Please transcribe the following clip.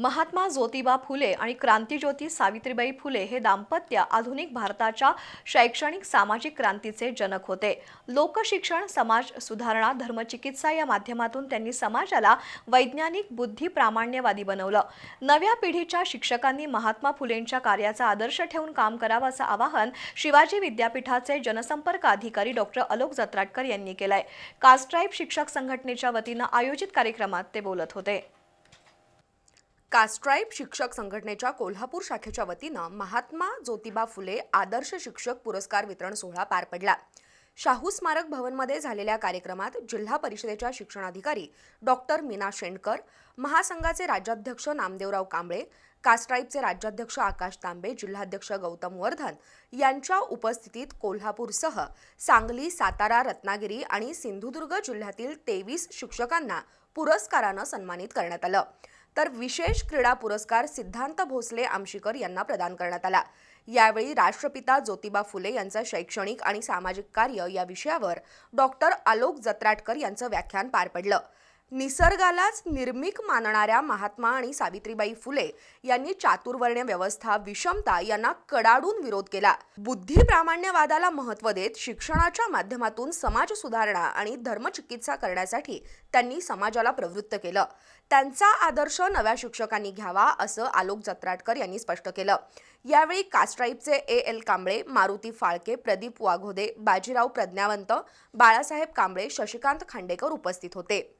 महात्मा ज्योतिबा फुले आणि क्रांतीज्योती सावित्रीबाई फुले हे दाम्पत्य आधुनिक भारताच्या शैक्षणिक सामाजिक क्रांतीचे जनक होते. लोकशिक्षण समाज सुधारणा धर्मचिकित्सा या माध्यमातून त्यांनी समाजाला वैज्ञानिक बुद्धी प्रामाण्यवादी बनवलं. नव्या पिढीच्या शिक्षकांनी महात्मा फुलेंच्या कार्याचा आदर्श ठेवून काम करावं असं आवाहन शिवाजी विद्यापीठाचे जनसंपर्क अधिकारी डॉक्टर अलोक जत्राटकर यांनी केलंय. कास्ट्राईब शिक्षक संघटनेच्या वतीनं आयोजित कार्यक्रमात ते बोलत होते. कास्ट्राईब शिक्षक संघटनेच्या कोल्हापूर शाखेच्या वतीनं महात्मा ज्योतिबा फुले आदर्श शिक्षक पुरस्कार वितरण सोहळा पार पडला. शाहू स्मारक भवनमध्ये झालेल्या कार्यक्रमात जिल्हा परिषदेच्या शिक्षणाधिकारी डॉक्टर मीना शेंडकर महासंघाचे राज्याध्यक्ष नामदेवराव कांबळे कास्ट्राईबचे राज्याध्यक्ष आकाश तांबे जिल्हाध्यक्ष गौतम वर्धन यांच्या उपस्थितीत कोल्हापूरसह सांगली सातारा रत्नागिरी आणि सिंधुदुर्ग जिल्ह्यातील तेवीस शिक्षकांना पुरस्कारानं सन्मानित करण्यात आलं. तर विशेष क्रीडा पुरस्कार सिद्धांत भोसले आमशीकर यांना प्रदान करण्यात आला. यावेळी राष्ट्रपिता ज्योतिबा फुले यांचं शैक्षणिक आणि सामाजिक कार्य या विषयावर डॉक्टर आलोक जत्राटकर यांचं व्याख्यान पार पडलं. निसर्गालाच निर्मिक मानणाऱ्या महात्मा आणि सावित्रीबाई फुले यांनी चातुर्वर्ण्य व्यवस्था विषमता यांना कडाडून विरोध केला. बुद्धी प्रामाण्यवादाला महत्त्व देत शिक्षणाच्या माध्यमातून समाज सुधारणा आणि धर्मचिकित्सा करण्यासाठी त्यांनी समाजाला प्रवृत्त केलं. त्यांचा आदर्श नव्या शिक्षकांनी घ्यावा असं आलोक जत्राटकर यांनी स्पष्ट केलं. यावेळी कास्ट्राईबचे ए. एल. कांबळे मारुती फाळके प्रदीप वाघोदे बाजीराव प्रज्ञावंत बाळासाहेब कांबळे शशिकांत खांडेकर उपस्थित होते.